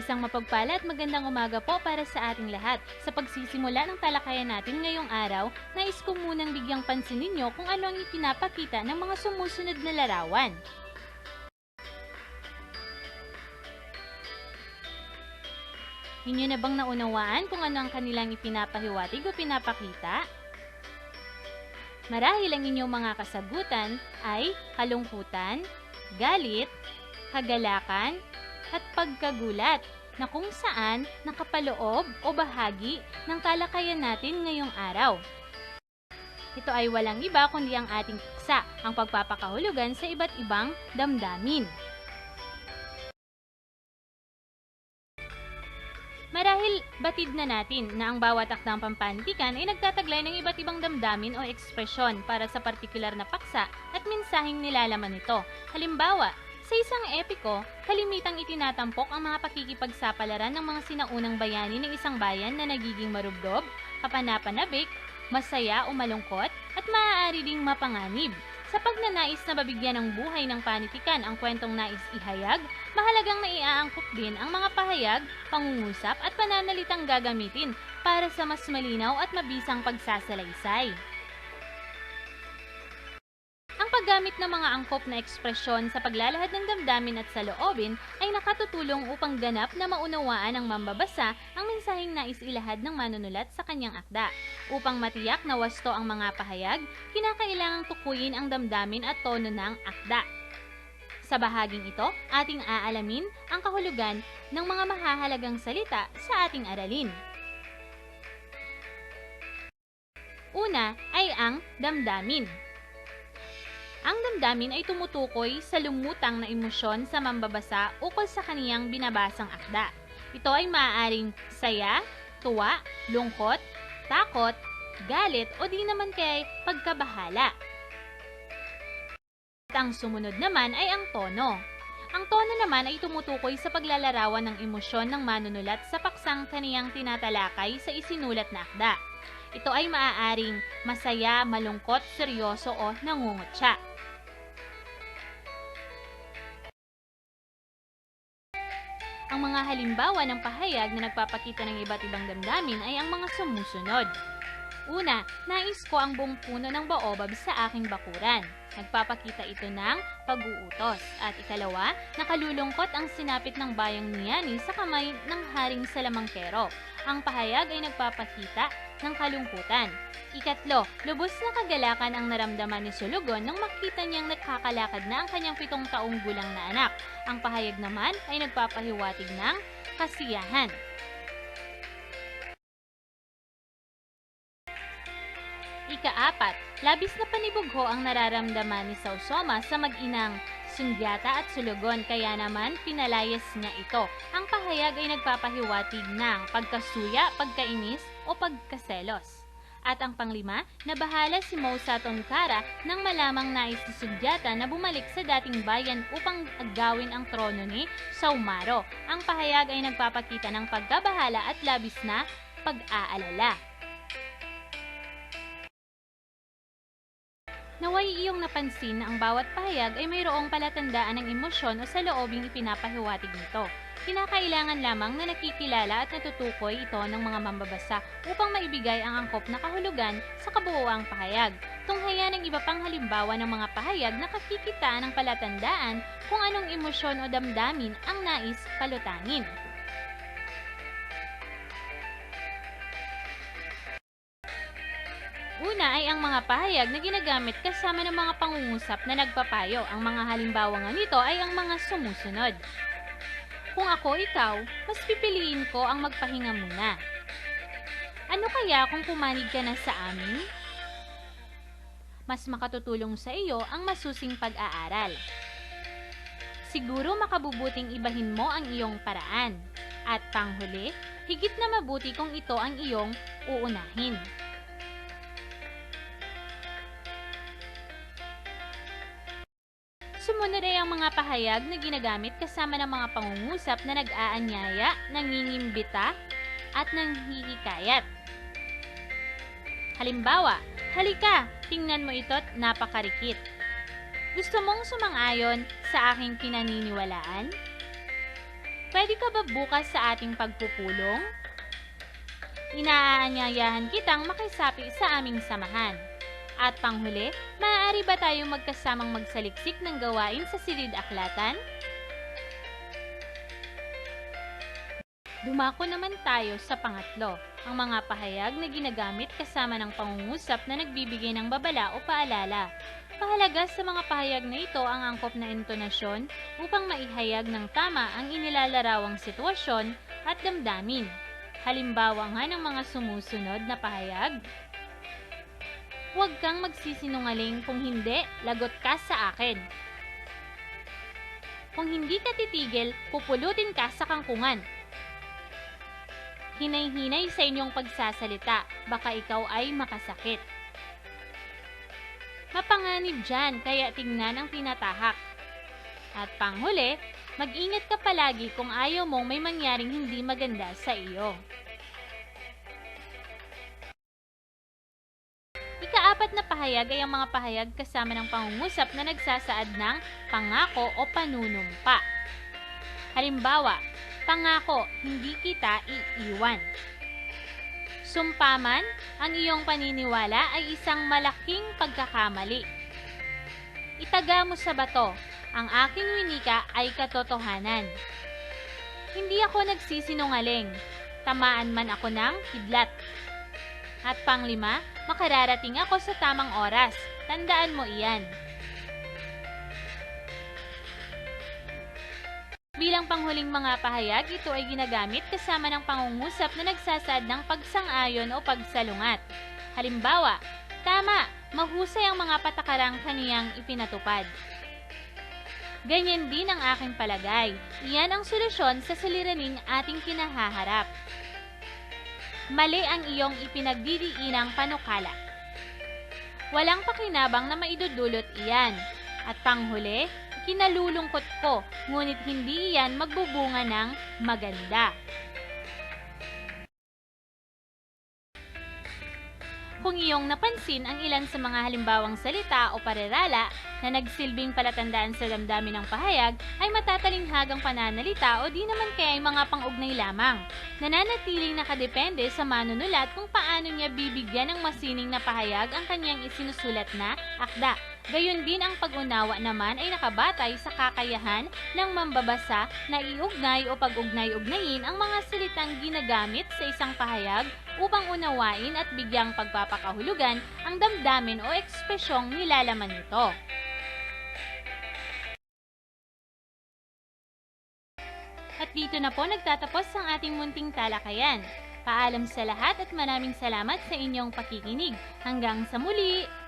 Isang mapagpala at magandang umaga po para sa ating lahat. Sa pagsisimula ng talakayan natin ngayong araw, nais ko munang bigyang pansin ninyo kung ano ang ipinapakita ng mga sumusunod na larawan. Ninyo na bang naunawaan kung ano ang kanilang ipinapahiwatig o pinapakita? Marahil ang inyong mga kasagutan ay kalungkutan, galit, kagalakan, at pagkagulat na kung saan nakapaloob o bahagi ng talakayan natin ngayong araw. Ito ay walang iba kundi ang ating paksa, ang pagpapakahulugan sa iba't ibang damdamin. Marahil batid na natin na ang bawat akdang pampanitikan ay nagtataglay ng iba't ibang damdamin o ekspresyon para sa partikular na paksa at mensaheng nilalaman nito. Halimbawa, sa isang epiko, kalimitang itinatampok ang mga pakikipagsapalaran ng mga sinaunang bayani ng isang bayan na nagiging marubdob, kapanapanabik, masaya o malungkot, at maaari ding mapanganib. Sa pagnanais na babigyan ng buhay ng panitikan ang kwentong nais ihayag, mahalagang naiaangkop din ang mga pahayag, pangungusap at pananalitang gagamitin para sa mas malinaw at mabisang pagsasalaysay. Paggamit ng mga angkop na ekspresyon sa paglalahad ng damdamin at saloobin ay nakatutulong upang ganap na maunawaan ng mambabasa ang mensaheng nais ilahad ng manunulat sa kanyang akda. Upang matiyak na wasto ang mga pahayag, kinakailangang tukuyin ang damdamin at tono ng akda. Sa bahaging ito, ating aalamin ang kahulugan ng mga mahahalagang salita sa ating aralin. Una ay ang damdamin. Ang damdamin ay tumutukoy sa lumutang na emosyon sa mambabasa ukol sa kaniyang binabasang akda. Ito ay maaaring saya, tuwa, lungkot, takot, galit o di naman kay pagkabahala. At ang sumunod naman ay ang tono. Ang tono naman ay tumutukoy sa paglalarawan ng emosyon ng manunulat sa paksang kaniyang tinatalakay sa isinulat na akda. Ito ay maaaring masaya, malungkot, seryoso o nangungutya. Halimbawa ng pahayag na nagpapakita ng iba't ibang damdamin ay ang mga sumusunod. Una, nais ko ang buong puno ng baobab sa aking bakuran. Nagpapakita ito ng pag-uutos. At ikalawa, nakalulungkot ang sinapit ng bayang niyani sa kamay ng haring salamangkero. Ang pahayag ay nagpapakita ng kalungkutan. Ikatlo, lubos na kagalakan ang naramdaman ni Sulugon nang makita niyang nagkakalakad na ang kanyang pitong taong gulang na anak. Ang pahayag naman ay nagpapahiwatig ng kasiyahan. Ikaapat, labis na panibugho ang nararamdaman ni Sausoma sa mag-inang Sundyata at Sulugon kaya naman pinalayas niya ito. Ang pahayag ay nagpapahiwatig ng pagkasuya, pagkainis o pagkaselos. At ang panglima, nabahala si Mousa Tonkara nang malamang nais ni Sundyata na bumalik sa dating bayan upang agawin ang trono ni Saumaro. Ang pahayag ay nagpapakita ng pagkabahala at labis na pag-aalala. Naway iyong napansin na ang bawat pahayag ay mayroong palatandaan ng emosyon o sa loobing ipinapahiwatig nito. Kinakailangan lamang na nakikilala at natutukoy ito ng mga mambabasa upang maibigay ang angkop na kahulugan sa kabuoang pahayag. Tunghaya ng iba pang halimbawa ng mga pahayag na kakikita ng palatandaan kung anong emosyon o damdamin ang nais palutangin. Una ay ang mga pahayag na ginagamit kasama ng mga pangungusap na nagpapayo. Ang mga halimbawa nga nito ay ang mga sumusunod. Kung ako ikaw, mas pipiliin ko ang magpahinga muna. Ano kaya kung pumanig ka na sa amin? Mas makatutulong sa iyo ang masusing pag-aaral. Siguro makabubuting ibahin mo ang iyong paraan. At panghuli, higit na mabuti kung ito ang iyong uunahin. Sumunod ay ang mga pahayag na ginagamit kasama ng mga pangungusap na nag-aanyaya, nangingimbita, at nanghihikayat. Halimbawa, halika, tingnan mo ito't napakarikit. Gusto mong sumang-ayon sa aking pinaniniwalaan? Ready ka ba bukas sa ating pagpupulong? Inaanyayahan kitang makisapi sa aming samahan. At panghuli, maaari ba tayong magkasamang magsaliksik ng gawain sa silid aklatan? Dumako naman tayo sa pangatlo, ang mga pahayag na ginagamit kasama ng pangungusap na nagbibigay ng babala o paalala. Pahalaga sa mga pahayag na ito ang angkop na intonasyon upang maihayag ng tama ang inilalarawang sitwasyon at damdamin. Halimbawa nga ng mga sumusunod na pahayag. Huwag kang magsisinungaling kung hindi, lagot ka sa akin. Kung hindi ka titigil, pupulutin ka sa kangkungan. Hinay-hinay sa inyong pagsasalita, baka ikaw ay makasakit. Mapanganib dyan, kaya tingnan ang tinatahak. At panghuli, mag-ingat ka palagi kung ayaw mong may mangyaring hindi maganda sa iyo. Pahayag ay ang mga pahayag kasama ng pangungusap na nagsasaad ng pangako o panunumpa. Halimbawa, pangako, hindi kita iiwan. Sumpaman, ang iyong paniniwala ay isang malaking pagkakamali. Itaga mo sa bato, ang aking winika ay katotohanan. Hindi ako nagsisinungaling, tamaan man ako ng kidlat. At panglima, makararating ako sa tamang oras. Tandaan mo iyan. Bilang panghuling mga pahayag, ito ay ginagamit kasama ng pangungusap na nagsasaad ng pagsang-ayon o pagsalungat. Halimbawa, tama, mahusay ang mga patakarang kaniyang ipinatupad. Ganyan din ang aking palagay. Iyan ang solusyon sa suliraning ating kinahaharap. Mali ang iyong ipinagdidiinang panukala. Walang pakinabang na maidudulot iyan. At panghuli, kinalulungkot ko, ngunit hindi iyan magbubunga ng maganda. Kung iyong napansin ang ilan sa mga halimbawang salita o parerala na nagsilbing palatandaan sa damdamin ng pahayag ay matatalinghagang pananalita o di naman kaya ay mga pangugnay lamang. Nananatiling nakadepende sa manunulat kung paano niya bibigyan ng masining na pahayag ang kanyang isinusulat na akda. Gayon din ang pag-unawa naman ay nakabatay sa kakayahan ng mambabasa na iugnay o pag-ugnay-ugnayin ang mga salitang ginagamit sa isang pahayag upang unawain at bigyang pagpapakahulugan ang damdamin o ekspresyong nilalaman nito. At dito na po nagtatapos ang ating munting talakayan. Paalam sa lahat at maraming salamat sa inyong pakikinig. Hanggang sa muli!